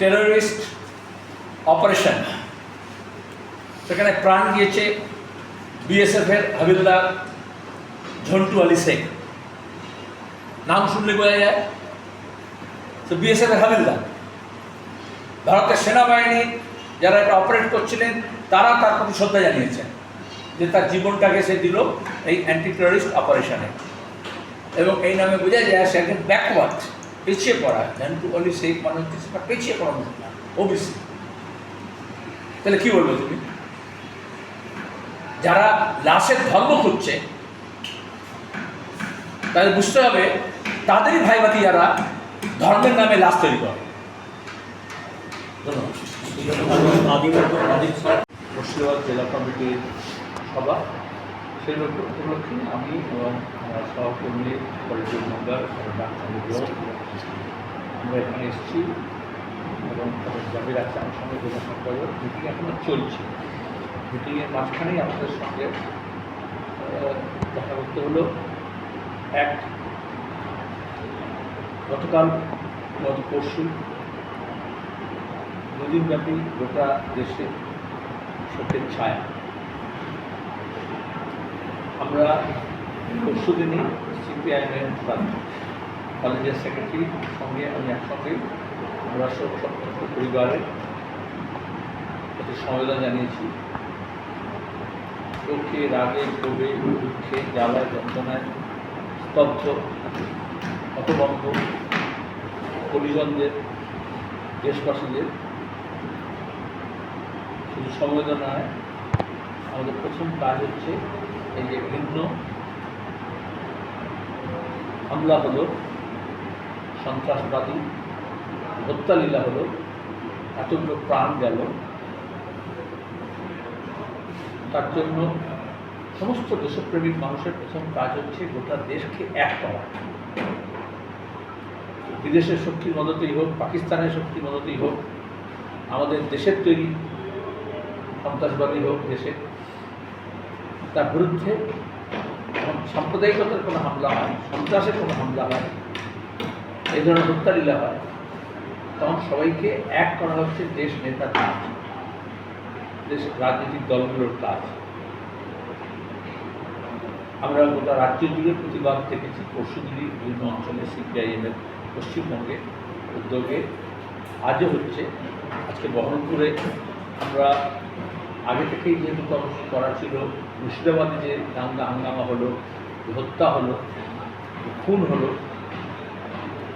Terrorist operation সেখানে প্রাণ গিয়েছে বিএসএফের হাবিলদার ঝন্টু আলী শেখ। নাম শুনলে বোঝা যায়। তো বিএসএফের হাবিলদার ভারতের সেনাবাহিনী যারা এটা অপারেট করছিলেন, তারা তার প্রতি শ্রদ্ধা জানিয়েছেন যে তার জীবনটাকে সে দিল এই অ্যান্টি টেররিস্ট অপারেশনে এবং এই নামে বোঝা যায় সে একজন ব্যাকওয়ার্ড পিছিয়ে পড়া ঝন্টু আলী শেখ মানে হচ্ছে সেটা পিছিয়ে পড়া মহিলা ওবিসি তাহলে কি বলব তুমি? যারা লাশের ধর্ম খুঁজছে, তাদের বুঝতে হবে, তাদেরই ভাইবাতি যারা ধর্মের নামে লাশ তৈরি করে। মুর্শিদাবাদ জেলা কমিটির সভা। সেই উপলক্ষে আমি এবং সহকর্মী কলেজের মেম্বার, ডাক্তার আমরা এখানে এসেছি এবং তাদের জামির আছে আমার সঙ্গে জেলা সম্পাদক মিটিং এখনও চলছে। মিটিংয়ের মাঝখানেই আমাদের সঙ্গে দেখা করতে হলো এক গতকাল গত পরশু দুদিনব্যাপী গোটা দেশে শোকের ছায়া। আমরা পরশু দিনই সিপিআইএমের কলেজের সেক্রেটারির সঙ্গে আমি একসঙ্গে আমরা সন্তপ্ত পরিবারের প্রতি সমবেদনা জানিয়েছি। শোকে রাগে, ক্ষোভে, দুঃখে, জ্বালায়, যন্ত্রণায় স্তব্ধ, হতভম্ব পরিজনদের, দেশবাসীদের শুধু সমবেদনায় আমাদের প্রথম কাজ হচ্ছে এই যে ভিন্ন হামলা হলো সন্ত্রাসবাদী হত্যালীলা হলো, এতগুলো প্রাণ গেল। তার জন্য সমস্ত দেশপ্রেমিক মানুষের প্রথম কাজ হচ্ছে গোটা দেশকে এক করা। বিদেশের শক্তির মদতেই হোক, পাকিস্তানের শক্তির মদতেই হোক, আমাদের দেশের তৈরি সন্ত্রাসবাদী হোক দেশে। তার বিরুদ্ধে সাম্প্রদায়িকতার কোনো হামলা হয়, সন্ত্রাসের কোনো হামলা হয়। এই ধরনের হত্যালীলা হয়, তখন সবাইকে এক করা হচ্ছে দেশ নেতার কাজ, দেশ রাজনৈতিক দলগুলোর কাজ। আমরা গোটা রাজ্য জুড়ে প্রতিবাদ দেখেছি, পরশু দিনই বিভিন্ন অঞ্চলে সিপিআইএমের পশ্চিমবঙ্গে উদ্যোগে আজও হচ্ছে। আজকে বহরমপুরে আমরা আগে থেকেই যেহেতু কর্মসূচি করা ছিল, মুর্শিদাবাদে যে দাঙ্গা হাঙ্গামা হলো, হত্যা হলো, খুন হলো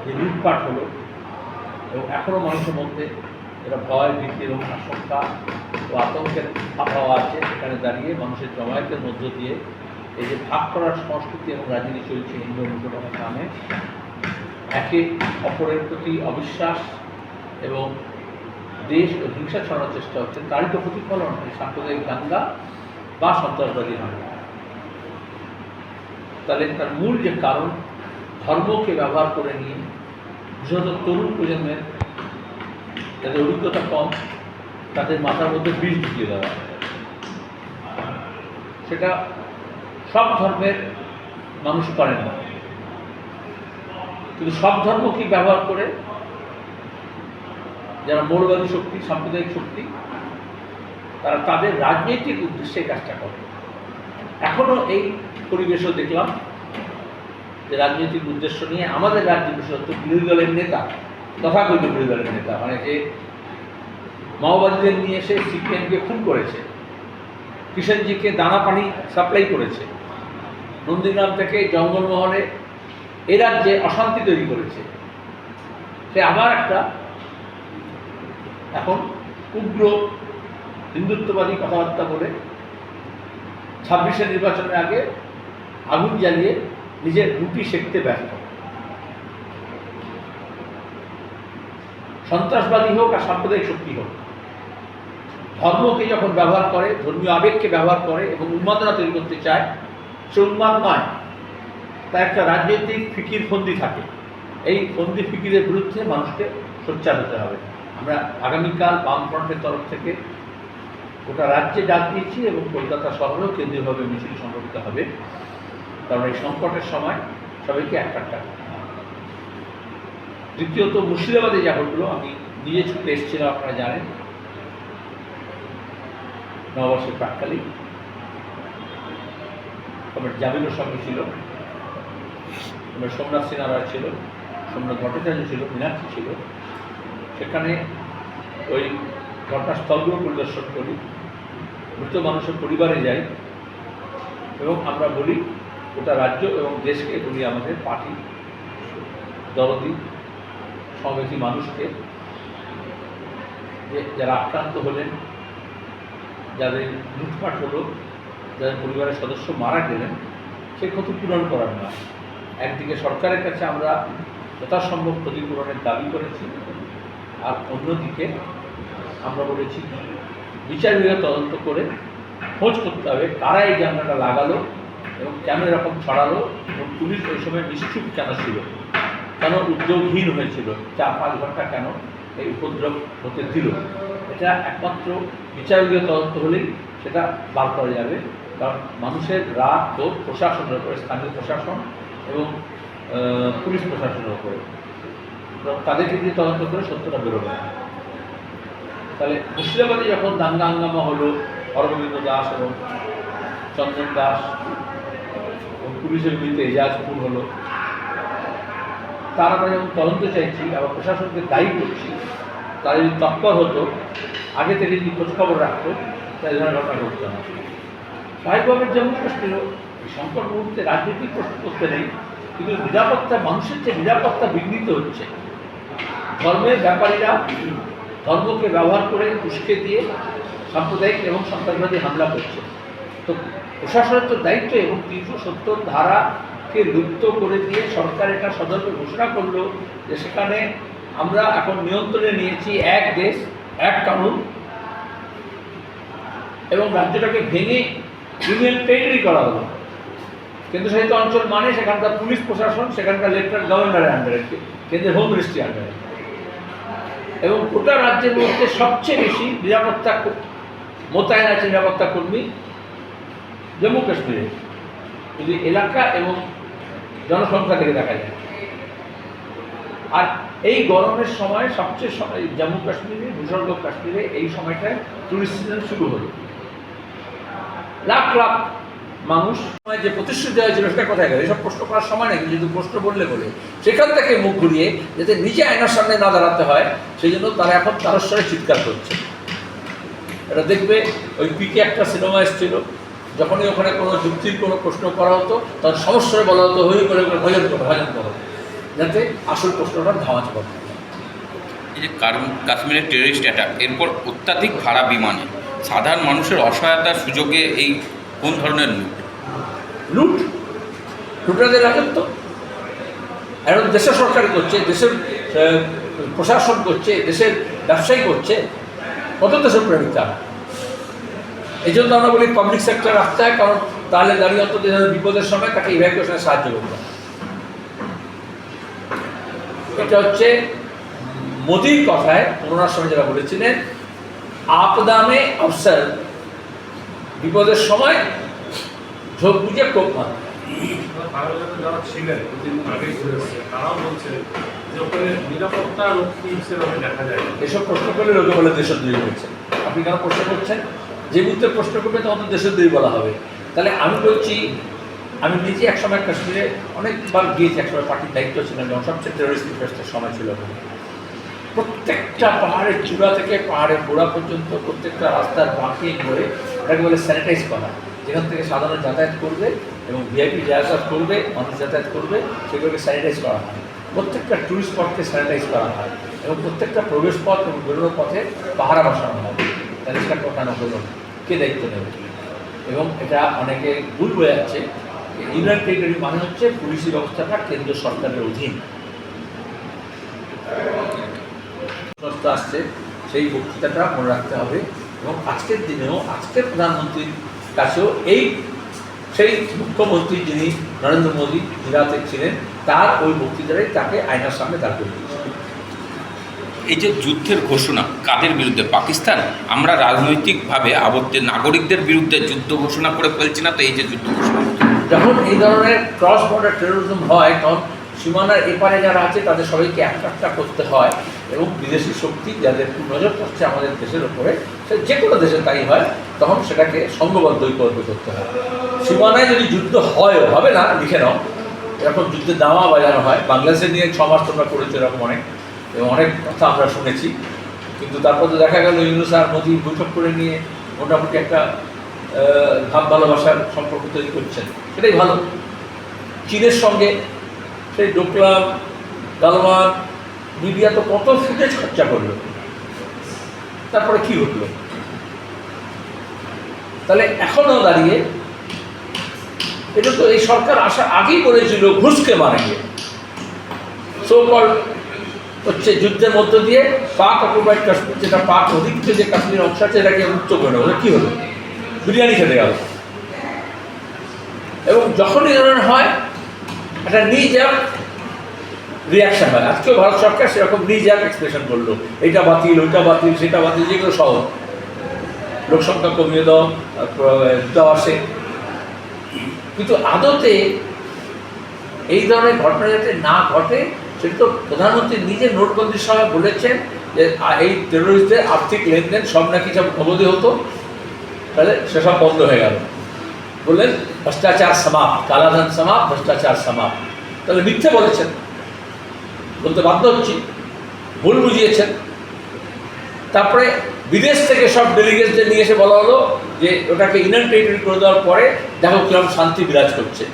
যে লুটপাট হলো। এবং এখনও মানুষের মধ্যে এটা ভয়, ভীতি এবং আশঙ্কা ও আতঙ্কের আবহাওয়া আছে সেখানে দাঁড়িয়ে মানুষের জমায়েতের মধ্য দিয়ে এই যে ভাগ করার সংস্কৃতি এবং রাজনীতি চলছে হিন্দু মুসলমানের নামে। একে অপরের প্রতি অবিশ্বাস এবং দেশ ও হিংসা ছড়ানোর চেষ্টা হচ্ছে। তারই তো প্রতিফলন এই সাম্প্রদায়িক দাঙ্গা বা সন্ত্রাসবাদী হামলা। তাহলে তার মূল যে কারণ ধর্মকে ব্যবহার করে নিয়ে, বিশেষত তরুণ প্রজন্মের যাদের অভিজ্ঞতা কম, তাদের মাথার মধ্যে বিষ ঢুকিয়ে দেওয়া সেটা সব ধর্মের মানুষ করেন না। কিন্তু সব ধর্মকেই ব্যবহার করে? যারা মৌলবাদী শক্তি, সাম্প্রদায়িক শক্তি, তারা তাদের রাজনৈতিক উদ্দেশ্যে কাজটা করে। এখনও এই পরিবেশও দেখলাম। যে রাজনৈতিক উদ্দেশ্য নিয়ে আমাদের রাজ্যে বিশেষত বিরোধী দলের নেতা, তথাকথিত বিরোধী দলের নেতা মানে যে মাওবাদীদের নিয়ে এসে সিপিএমকে খুন করেছে কিষণজিকে দানা পানি সাপ্লাই করেছে, নন্দীগ্রাম থেকে জঙ্গলমহলে এ রাজ্যে অশান্তি তৈরি করেছে, সে আবার একটা এখন উগ্র হিন্দুত্ববাদী কথাবার্তা বলে ছাব্বিশের নির্বাচনের আগে আগুন জ্বালিয়ে নিজের রুটি সেঁকতে ব্যস্ত। সন্ত্রাসবাদী হোক আর সাম্প্রদায়িক শক্তি হোক, ধর্মকে যখন ব্যবহার করে, ধর্মীয় আবেগকে ব্যবহার করে এবং উন্মাদনা তৈরি করতে চায়, সে উন্মাদ নয় তার একটা রাজনৈতিক ফিকির ফন্দি থাকে। এই ফন্দি ফিকিরের বিরুদ্ধে মানুষকে সোচ্চার হতে হবে। আমরা আগামীকাল বামফ্রন্টের তরফ থেকে গোটা রাজ্যে ডাক দিয়েছি এবং কলকাতা শহরেও কেন্দ্রীয়ভাবে মিছিল সংগঠিত হবে। কারণ এই সংকটের সময় সবাইকে এক হবে। দ্বিতীয়ত, মুর্শিদাবাদে যা ঘটলো, আমি নিজে ছুটে এসেছিলাম, আপনারা জানেন। নববর্ষের প্রাককালীন আমার জামিনের সঙ্গে ছিল। আমার সোমনাথ সিনহা ছিল। সোমনাথ ভট্টাচার্য ছিল, মীনাক্ষী ছিল। সেখানে ওই ঘটনাস্থলগুলো পরিদর্শন করি। মৃত মানুষের পরিবারে যাই এবং আমরা বলি গোটা রাজ্য এবং দেশকে বলি আমাদের পার্টি দরদি সমবেতী মানুষকে যারা আক্রান্ত হলেন, যাদের লুটপাট হলো, যাদের পরিবারের সদস্য মারা গেলেন, সে ক্ষতিপূরণ করার নয়। একদিকে সরকারের কাছে আমরা যথাসম্ভব ক্ষতিপূরণের দাবি করেছি, আর অন্যদিকে আমরা বলেছি বিচার বিভাগ তদন্ত করে খোঁজ করতে হবে কারা এই জানলাটা লাগালো এবং কেন এরকম ছড়ালো? এবং পুলিশ ওই সময় নিশ্চুপ কেন ছিল? কেন উদ্যোগহীন হয়েছিল? চার পাঁচ ঘণ্টা কেন এই উপদ্রব হতে দিল? এটা একমাত্র বিচারকীয় তদন্ত হলেই সেটা বার করা যাবে। কারণ মানুষের রাগ তো প্রশাসনের উপরে, স্থানীয় প্রশাসন এবং পুলিশ প্রশাসনের উপরে। তাদেরকে দিয়ে তদন্ত করে সত্যটা বেরোবে। তাহলে মুর্শিদাবাদে যখন দাঙ্গা হাঙ্গামা হলো, অরবিন্দ দাস এবং চন্দন দাস পুলিশের বিরুদ্ধে এজাজপুর হলো, তার আমরা যখন তদন্ত চাইছি, আবার প্রশাসনকে দায়ী করছি। তারা যদি তৎপর হতো, আগে থেকে যদি খোঁজখবর রাখতো, তাহলে ধরনের ঘটনা ঘটতো না। স্বাভাবিকভাবে কাশ্মীরও এই সংকট মুহূর্তে রাজনৈতিক প্রশ্ন করতে নেই, কিন্তু নিরাপত্তা, মানুষের যে নিরাপত্তা বিঘ্নিত হচ্ছে, ধর্মের ব্যাপারীরা ধর্মকে ব্যবহার করে উস্কে দিয়ে, সাম্প্রদায়িক এবং সন্ত্রাসবাদী হামলা করছে। তো প্রশাসনের তো দায়িত্ব এবং তিনশো সত্তর ধারাকে লুপ্ত করে দিয়ে সরকার এটা সদর্ভ ঘোষণা করল যে সেখানে আমরা এখন নিয়ন্ত্রণে নিয়েছি এক দেশ, এক কানুন, এবং রাজ্যটাকে ভেঙে ইউনিয়ন টেরিটরি করা হলো। কেন্দ্রশাসিত অঞ্চল মানে সেখানকার পুলিশ প্রশাসন, সেখানকার লেফটেন্যান্ট গভর্নরের আন্ডারে কেন্দ্রের হোম মিনিস্ট্রি আন্ডারে এবং গোটা রাজ্যের মধ্যে সবচেয়ে বেশি নিরাপত্তা মোতায়েন আছে নিরাপত্তা কর্মী। জম্মু কাশ্মীরে। যদি এলাকা এবং জনসংখ্যা থেকে দেখা যায়। আর এই গরমের সময় সবচেয়ে জম্মু কাশ্মীরে, ভূস্বর্গ কাশ্মীরে এই সময়টায় টুরিস্ট সিজন শুরু হলো। লাখ লাখ মানুষ যে প্রতিশ্রুতি দেওয়া হয়েছিল সেটা কোথায় গেল এসব প্রশ্ন করার সময় নাকি যেহেতু প্রশ্ন বললে বলে, সেখান থেকে মুখ ঘুরিয়ে যাতে নিজে আয়নার সামনে না দাঁড়াতে হয়, সেই জন্য তারা এখন তারস্বরে চিৎকার করছে। এটা দেখবে, ওই পিকে একটা সিনেমা এসেছিল যখনই ওখানে কোনো যুক্তির কোনো প্রশ্ন করা হতো তখন সমস্যায় বলা হতো হই করে করে ভজন করো ভজন করো। যাতে আসল প্রশ্নটা ধামাচ করে এই যে কাশ্মীরের টেরিস্ট অ্যাটাক এরপর অত্যাধিক ভাড়া বিমানে সাধারণ মানুষের অসহায়তার সুযোগে এই কোন ধরনের লুট? লুট? লুটাদের রাজত্ব? এখন দেশের সরকার করছে দেশের প্রশাসন করছে দেশের ব্যবসায়ী করছে কত দেশের প্রেমিক তারা এই জন্য আমরা বলি পাবলিক সেক্টর রাখতে হয় কারণ তাহলে দাঁড়িয়ে অন্তত বিপদের সময় তাকে ইভ্যাকুয়েশনে সাহায্য করতে এটা হচ্ছে মোদির কথায় ওনার সময় যারা বলেছিলেন আপদামে অবসর বিপদের সময় ঝোঁক বুঝে কোপ মার। এসব প্রশ্ন করলে লোকে বলে দেশদ্রোহী হয়েছে আপনি কেন প্রশ্ন করছেন? যে মুহূর্তে প্রশ্ন করবে তখন দেশের দেশদ্রোহী বলা হবে। তাহলে আমি বলছি, আমি নিজে একসময় কাশ্মীরে অনেকবার গিয়েছি, একসময় পার্টির দায়িত্ব ছিলাম যখন সবচেয়ে টেরোরিস্ট ইনভেস্টের সময় ছিল প্রত্যেকটা পাহাড়ের চূড়া থেকে পাহাড়ের গোড়া পর্যন্ত প্রত্যেকটা রাস্তার বাঁকে করে এটাকে বলে স্যানিটাইজ করা। যেখান থেকে সাধারণ যাতায়াত করবে এবং ভিআইপি যাতায়াত করবে, মানুষ যাতায়াত করবে, সেগুলোকে স্যানিটাইজ করা হয়। প্রত্যেকটা টুরিস্ট স্পটকে স্যানিটাইজ করা হয় এবং প্রত্যেকটা প্রবেশ পথ এবং বেরোনোর পথে পাহারা বসানো হয়। তাহলে সেটা ওঠানো হলো কে দায়িত্ব নেবে? এবং এটা অনেকে ভুল হয়ে যাচ্ছে। ইউনিয়ন টেরিটরি মানে হচ্ছে পুলিশি ব্যবস্থাটা কেন্দ্র সরকারের অধীন। প্রশ্ন আসছে, সেই বক্তৃতাটা মনে রাখতে হবে। এবং আজকের দিনেও আজকের প্রধানমন্ত্রীর কাছেও এই সেই মুখ্যমন্ত্রী যিনি নরেন্দ্র মোদী গুজরাতে ছিলেন, তার ওই বক্তৃতাটাই তাকে আয়নার সামনে দাঁড় করে দিয়েছে। এই যে যুদ্ধের ঘোষণা, কাদের বিরুদ্ধে? পাকিস্তান? আমরা রাজনৈতিকভাবে আবদ্ধ, নাগরিকদের বিরুদ্ধে যুদ্ধ ঘোষণা করে ফেলছি না তো এই যে যুদ্ধ ঘোষণা। যখন এই ধরনের ক্রস বর্ডার টেরোরিজম হয়, তখন সীমানার এপারে যারা আছে, তাদের সবাইকে একটা করতে হয় এবং বিদেশি শক্তি যাদের নজর পড়ছে আমাদের দেশের ওপরে সে যে কোনো দেশে তাই হয়, তখন সেটাকে সংঘবদ্ধ ঐক্যবদ্ধ করতে হয়। সীমানায় যদি যুদ্ধ হয়, হবে না, লিখে নাও। এরকম যুদ্ধে দামা বাজানো হয়। বাংলাদেশে নিয়ে ছ মাস তোমরা করেছ এরকম অনেক। এবং অনেক কথা আমরা শুনেছি। কিন্তু তারপর তো দেখা গেল ইউনুস আর মোদী বৈঠক করে নিয়ে মোটামুটি একটা ভাব ভালোবাসার সম্পর্ক তৈরি করছেন। সেটাই ভালো। চীনের সঙ্গে সেই ডোকলাম গালওয়ান মিডিয়া তো কত ফুটেজ খরচা করল। তারপরে কি ঘটলো? তাহলে এখনও দাঁড়িয়ে এটা তো এই সরকার আসার আগেই করেছিল ঘুষকে মারেঙ্গে সোকল হচ্ছে যুদ্ধের মধ্য দিয়ে পাক অকুপাইড কাশ্মীর, যেটা পাক অধিকৃত যে কাশ্মীর অংশ আছে, এটাকে মুক্ত করে নেব কী হলো? বিরিয়ানি খেতে গেল। এবং যখনই ধরনের হয়, একটা নিজের রিয়াকশন হয়। আজকেও ভারত সরকার সেরকম নিজের এক্সপ্রেশন করল এইটা বাতিল, ওইটা বাতিল, সেটা বাতিল, যেগুলো সহ। লোক সংখ্যা কমিয়ে দাও আসে। কিন্তু আদতে এই ধরনের ঘটনা যাতে না ঘটে সেটা তো প্রধানমন্ত্রী নিজে নোটবন্দির সময় বলেছেন যে এই টেরোরিস্টদের আর্থিক লেনদেন সব নাকি সব অবধি হতো। তাহলে সেসব বন্ধ হয়ে গেল। বললেন, ভ্রষ্টাচার সমাপ কালাধন সমাপ ভ্রষ্টাচার সমাপ তাহলে মিথ্যে বলেছেন। বলতে বাধ্য হচ্ছি। ভুল বুঝিয়েছেন। তারপরে বিদেশ থেকে সব ডেলিগেটসদের নিয়ে এসে বলা হলো যে, ওটাকে ইনার টেরিটরি করে দেওয়ার পরে দেখো কীরকম শান্তি বিরাজ করছে।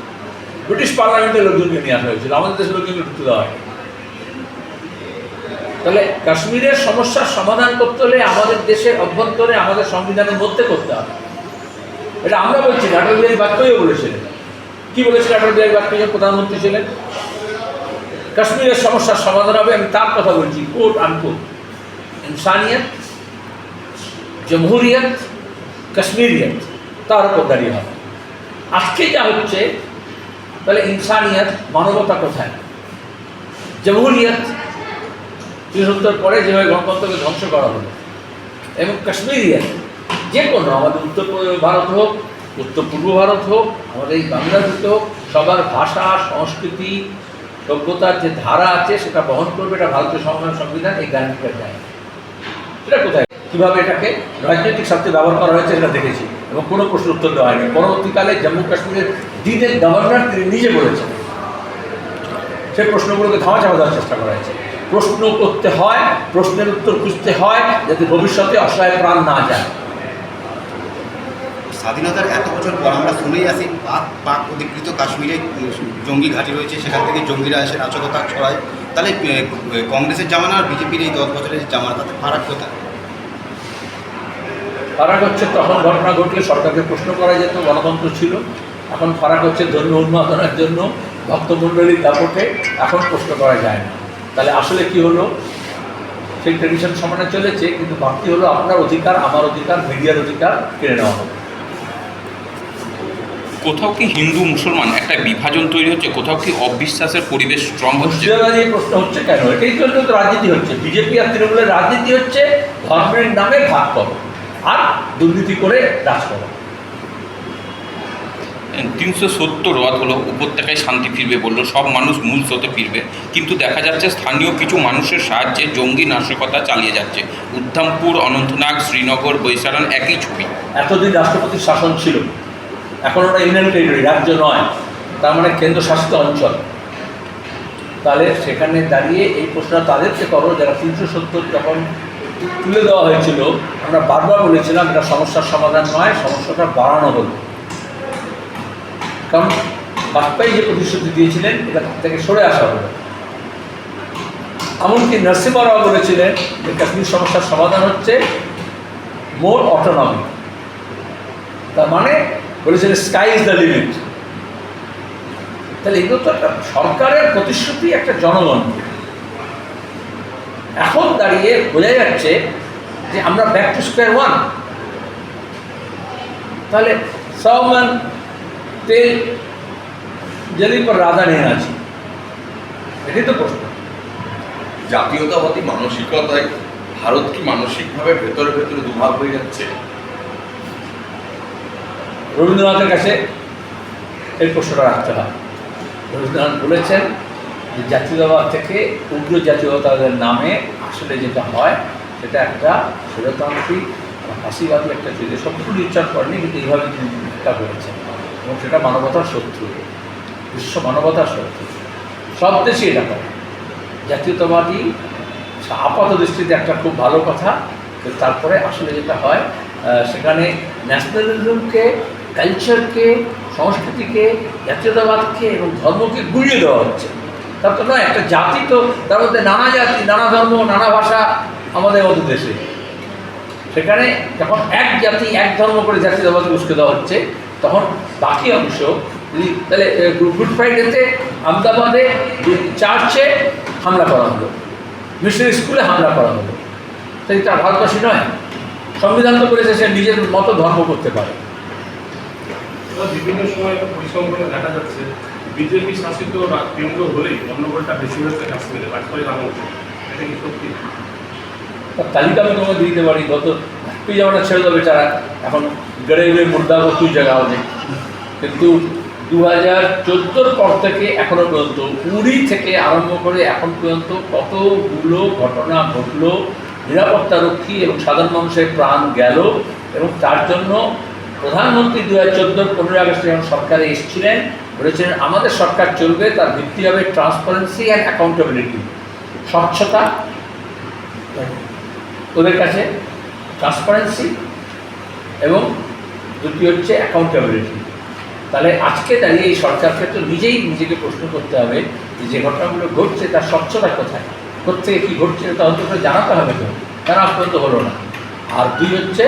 ব্রিটিশ পার্লামেন্টের লোকজনকে নিয়ে আসা হয়েছিল। আমাদের দেশের লোকজনকে ঢুকতে দেওয়া হয় তাহলে কাশ্মীরের সমস্যার সমাধান করতে হলে আমাদের দেশের অভ্যন্তরে আমাদের সংবিধানের মধ্যে করতে হবে। এটা আমরা বলছি অটল বিহারী বাজপেয়ীও বলেছিলেন। কি বলেছিলেন অটল বিহারী বাজপেয়ী? প্রধানমন্ত্রী ছিলেন। কাশ্মীরের সমস্যার সমাধান হবে, আমি তার কথা বলছি কোট আনকোট ইনসানিয়ত, জমহুরিয়ত, কাশ্মীরিয়ত, তার উপর দাঁড়িয়ে হবে। আজকে যা হচ্ছে, তাহলে ইনসানিয়ত, মানবতা কোথায়? জমহুরিয়ত তিনসত্তর পরে যেভাবে গণতন্ত্রকে ধ্বংস করা হলো, এবং কাশ্মীরিয়ত যে কোনো, আমাদের উত্তর ভারত হোক, উত্তর পূর্ব ভারত হোক, আমাদের এই বাংলাদেশ হোক, সবার ভাষা, সংস্কৃতি, সভ্যতার যে ধারা আছে, সেটা বহন করবে, এটা ভারতীয় সংবিধান সংবিধান, এই গ্যারান্টিটা দেয়। এটা কোথায়? কীভাবে এটাকে রাজনৈতিক স্বার্থে ব্যবহার করা হয়েছে সেটা দেখেছি, এবং কোনো প্রশ্ন উত্তর দেওয়া হয়নি। পরবর্তীকালে জম্মু কাশ্মীরের দিনের গভর্নর তিনি নিজে বলেছেন। সেই প্রশ্নগুলোকে ধামা চাপা দেওয়ার চেষ্টা করা হয়েছে। প্রশ্ন করতে হয় প্রশ্নের উত্তর খুঁজতে হয় যাতে ভবিষ্যতে অসহায় প্রাণ না যায়। স্বাধীনতার এত বছর পর আমরা শুনেই আসি পাক পাক অধিকৃত কাশ্মীরে জঙ্গি ঘাঁটি রয়েছে সেখান থেকে জঙ্গিরা এসে নাশকতা ছড়ায়। তাহলে কংগ্রেসের জামানা আর বিজেপির এই দশ বছরের জামানা তাতে ফারাক কোথায়? ফারাক হচ্ছে তখন ঘটনা ঘটলে সরকারকে প্রশ্ন করা যেত গণতন্ত্র ছিল। এখন ফারাক হচ্ছে ধর্ম উন্মাদনার জন্য ভক্তমণ্ডলীর দাপটে এখন প্রশ্ন করা যায় না। তাহলে আসলে কি হলো? সেই ট্রেডিশন সমানে চলেছে কিন্তু বাকি হলো আপনার অধিকার আমার অধিকার মিডিয়ার অধিকার কেড়ে নেওয়া হবে। কোথাও কি হিন্দু মুসলমান একটা বিভাজন তৈরি হচ্ছে? কোথাও কি অবিশ্বাসের পরিবেশ স্ট্রং হচ্ছে? এই প্রশ্ন হচ্ছে কেন? এটাই জন্য তো রাজনীতি হচ্ছে। বিজেপি আর তৃণমূলের রাজনীতি হচ্ছে ধর্মের নামে ভাগ করো আর দুর্নীতি করে রাজ করো। তিনশো সত্তর রদ হলো উপত্যকায় শান্তি ফিরবে বলল। সব মানুষ মূল স্রোতে ফিরবে। কিন্তু দেখা যাচ্ছে স্থানীয় কিছু মানুষের সাহায্যে জঙ্গি নাশকতা চালিয়ে যাচ্ছে। উদ্ধমপুর, অনন্তনাগ, শ্রীনগর বৈশারণ একই ছবি। এতদিন রাষ্ট্রপতির শাসন ছিল। এখন ওটা ইউনিয়ন টেরিটরি রাজ্য নয়। তার মানে কেন্দ্রশাসিত অঞ্চল। তাহলে সেখানে দাঁড়িয়ে এই প্রশ্নটা তাদেরকে করো, যারা তিনশো সত্তর যখন তুলে দেওয়া হয়েছিল, আমরা বারবার বলেছিলাম এটা সমস্যার সমাধান নয়, সমস্যাটা বাড়ানো হলো। কারণ বাজপেয়ী যে প্রতিশ্রুতি দিয়েছিলেন, এটা থেকে সরে আসা হলো এমনকি নরসিমা রাও বলেছিলেন যে কাশ্মীর সমস্যার সমাধান হচ্ছে মোর অটোনমি তার মানে বলেছিলেন স্কাই ইজ দ্য লিমিট তাহলে এগুলো তো একটা সরকারের প্রতিশ্রুতি, একটা জনগণ। এখন দাঁড়িয়ে বোঝা যাচ্ছে যে আমরা ব্যাক টু স্কোয়ার ওয়ান তাহলে সমান তেল জলি পর রাধা নেই আছে এটাই তো প্রশ্ন। জাতীয়তাবাদী মানসিকতায় ভারত কি মানসিকভাবে ভেতরে ভেতরে দুভাগ হয়ে যাচ্ছে? রবীন্দ্রনাথের কাছে এই প্রশ্নটা রাখতে হয়। রবীন্দ্রনাথ বলেছেন যে জাতীয়তাবাদ থেকে উগ্র জাতীয়তাবাদের নামে আসলে যেটা হয় সেটা একটা স্বৈরতান্ত্রিক ফাঁসিবাদী একটা চরিত্র সম্পূর্ণ উচ্চারণ করেনি কিন্তু এইভাবে তিনি করেছেন। এবং সেটা মানবতার শত্রু। বিশ্ব মানবতার শত্রু। সব দেশে এটা করে। জাতীয়তাবাদী আপাত দৃষ্টিতে একটা খুব ভালো কথা তারপরে আসলে যেটা হয় সেখানে ন্যাশনালিজমকে কালচারকে সংস্কৃতিকে, জাতীয়তাবাদকে এবং ধর্মকে গুলিয়ে দেওয়া হচ্ছে। তার তো নয়, একটা জাতি তো, তার মধ্যে নানা জাতি, নানা ধর্ম, নানা ভাষা আমাদের মতো দেশে। সেখানে যখন এক জাতি, এক ধর্ম করে জাতি জাতীয়তাবাদকে উস্কে দেওয়া হচ্ছে, তখন বাকি অংশ তাহলে গুড ফ্রাইডেতে আহমেদাবাদে চার্চে হামলা করা হলো মিশনারি স্কুলে হামলা করা হলো তাই তার ভারতবাসী নয়, সংবিধান তো বলেছে সে নিজের মতো ধর্ম করতে পারে বিভিন্ন সময় একটা পরিসংখ্যানে দেখা যাচ্ছে, বিজেপি শাসিত কেন্দ্র হলেই গণ্ডগোলটা বেশি হচ্ছে কাশ্মীরে বাজপেয়ীর আমল। এটা কি সত্যি তার তালিকা আমি তোমাকে দিতে পারি গত তুই যেমন ছেড়ে দেবে তারা এখন গড়ে মুদ্রা বা তুই জায়গা হবে কিন্তু দু হাজার চোদ্দোর পর থেকে এখনও পর্যন্ত উড়ি থেকে আরম্ভ করে এখন পর্যন্ত কতগুলো ঘটনা ঘটলো নিরাপত্তারক্ষী এবং সাধারণ মানুষের প্রাণ গেল এবং তার জন্য প্রধানমন্ত্রী দু হাজার চোদ্দোর পনেরোই আগস্টে যখন সরকারে এসেছিলেন, বলেছিলেন, আমাদের সরকার চলবে, তার ভিত্তি হবে ট্রান্সপারেন্সি অ্যান্ড অ্যাকাউন্টেবিলিটি স্বচ্ছতা ওদের কাছে ট্রান্সপারেন্সি এবং দুটি হচ্ছে অ্যাকাউন্টেবিলিটি তাহলে আজকে দাঁড়িয়ে এই সরকারকে তো নিজেই নিজেকে প্রশ্ন করতে হবে যে ঘটনাগুলো ঘটছে তার স্বচ্ছতা কোথায়? কোথেকে কী ঘটছে তা অন্তত জানাতে হবে তো। কেন আজ পর্যন্ত হলো না? আর দুই হচ্ছে,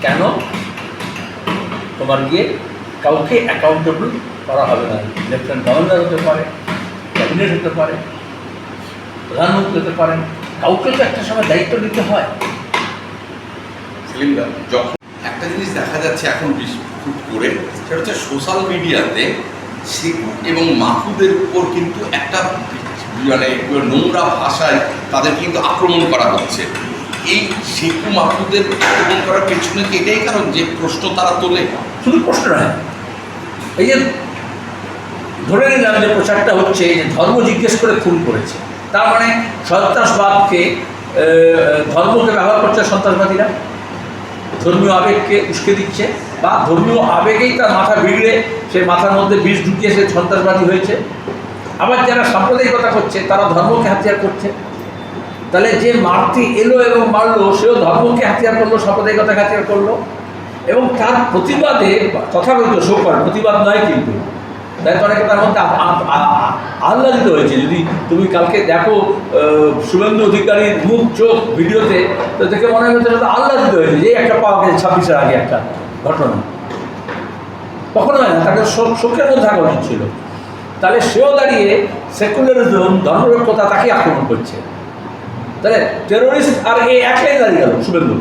কেন তোমার গিয়ে কাউকে অ্যাকাউন্টেবল করা হবে না? লেফটেন্যান্ট গভর্নর হতে পারে ক্যাবিনেট হতে পারে, প্রধানমন্ত্রী হতে পারেন, কাউকে তো একটা সময় দায়িত্ব নিতে হয়। সেলিমদা যখন একটা জিনিস দেখা যাচ্ছে এখন বিস্কুট করে, সেটা হচ্ছে সোশ্যাল মিডিয়াতে শেখু এবং মাহুদের উপর কিন্তু একটা মানে নোংরা ভাষায় তাদের কিন্তু আক্রমণ করা হচ্ছে। এই শেখু মাহুদের আক্রমণ করার পেছনে কি এটাই কারণ যে প্রশ্ন তারা তোলে? শুধু প্রশ্ন নয়। এই যে ধরে নিলাম যে প্রচারটা হচ্ছে যে ধর্ম জিজ্ঞেস করে খুন করেছে। তার মানে সন্ত্রাসবাদকে ধর্মকে ব্যবহার করছে সন্ত্রাসবাদীরা? ধর্মীয় আবেগকে উস্কে দিচ্ছে বা ধর্মীয় আবেগেই তার মাথা বিগড়ে সে মাথার মধ্যে বিষ ঢুকিয়ে সে সন্ত্রাসবাদী হয়েছে। আবার যারা সাম্প্রদায়িকতা করছে, তারা ধর্মকে হাতিয়ার করছে। তাহলে যে মারটি এলো এবং মারলো, সেও ধর্মকে হাতিয়ার করল, সাম্প্রদায়িকতাকে হাতিয়ার করল। এবং তার প্রতিবাদে তথাকথিত শোকর প্রতিবাদ নয় কিন্তু। তাই অনেকে তার মধ্যে আহ্লাদিত হয়েছে। যদি তুমি কালকে দেখো শুভেন্দু অধিকারীর মুখ, চোখ ভিডিওতে, তো দেখে মনে হচ্ছে সেটা আহ্লাদিত হয়েছে যে একটা পাওয়া গেছে ছাব্বিশের আগে একটা ঘটনা। কখনো হয় না, তাকে শোক- শোকের মধ্যে থাকা উচিত ছিল। তাহলে সেও দাঁড়িয়ে সেকুলারিজম, ধর্মরক্ষতা তাকে আক্রমণ করছে। তাহলে টেরোরিস্ট আর এ একলাই দাঁড়িয়ে গেল Suvendu.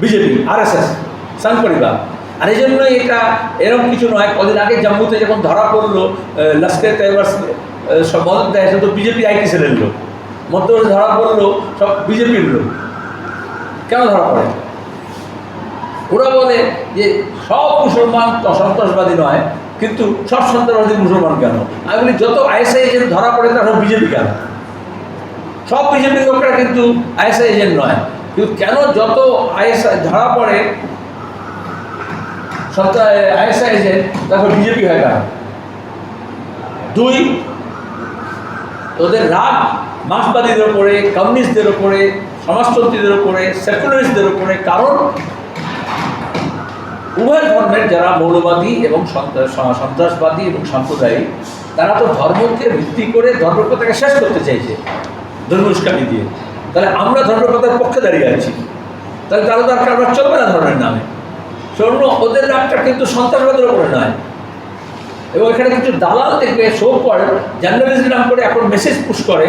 BJP R S Sangh Parivar আর এই জন্যই এটা এরকম কিছু নয়। কদিন আগে জম্মুতে যখন ধরা পড়ল লস্কর তৈবার সব মদত দেয় সে তো বিজেপি আইটি সেলের লোক। মধ্যপ্রদেশে ধরা পড়ল, সব বিজেপির লোক। কেন ধরা পড়ে? ওরা বলে যে সব মুসলমান সন্ত্রাসবাদী নয়, কিন্তু সব সন্ত্রাসবাদী মুসলমান কেন? আমি বলি, যত আইএসআই এজেন্ট ধরা পড়ে, তারা সব বিজেপি কেন? সব বিজেপি লোকরা কিন্তু আইএসআই এজেন্ট নয়। কিন্তু কেন যত আইএসআই ধরা পড়ে আইএসআই এজেন্ট তারপর বিজেপি হয় কেন দুই, ওদের রাগ মার্ক্সবাদীদের ওপরে কমিউনিস্টদের ওপরে সমাজতন্ত্রীদের ওপরে সেকুলারিস্টদের ওপরে কারণ উভয় ধর্মের যারা মৌলবাদী এবং সন্ত্রাস- সন্ত্রাসবাদী এবং সাম্প্রদায়িক, তারা তো ধর্মকে ভিত্তি করে ধর্মপ্রথাকে শেষ করতে চাইছে ধর্ম উস্কানি দিয়ে। তাহলে আমরা ধর্মপ্রথার পক্ষে দাঁড়িয়ে আছি। তাহলে তাহলে তো আর চলবে না ধর্মের নামে। শোনো ওদের রাগটা কিন্তু সন্ত্রাসবাদের ওপরে নয়। এবং এখানে কিছু দালাল দেখবে শো করে জার্নালিস্ট নাম করে এখন মেসেজ পুশ করে।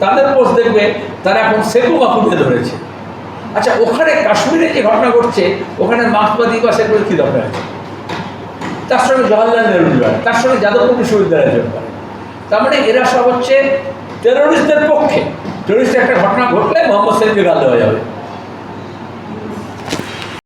তাদের পোস্ট দেখবে, তারা এখন সেকু মাকুকে ধরেছে। আচ্ছা ওখানে কাশ্মীরে যে ঘটনা ঘটছে, ওখানে মার্ক্সবাদী বা সেগুলো কী দরকার আছে? তার সঙ্গে জওয়াহরলাল নেহরু তার সঙ্গে যাদবপুর বিশ্ববিদ্যালয়ের করে তার মানে এরা সব হচ্ছে টেরোরিস্টদের পক্ষে। টেরোরিস্ট একটা ঘটনা ঘটলে মোহাম্মদ সেলিমকে গাল দেওয়া যাবে।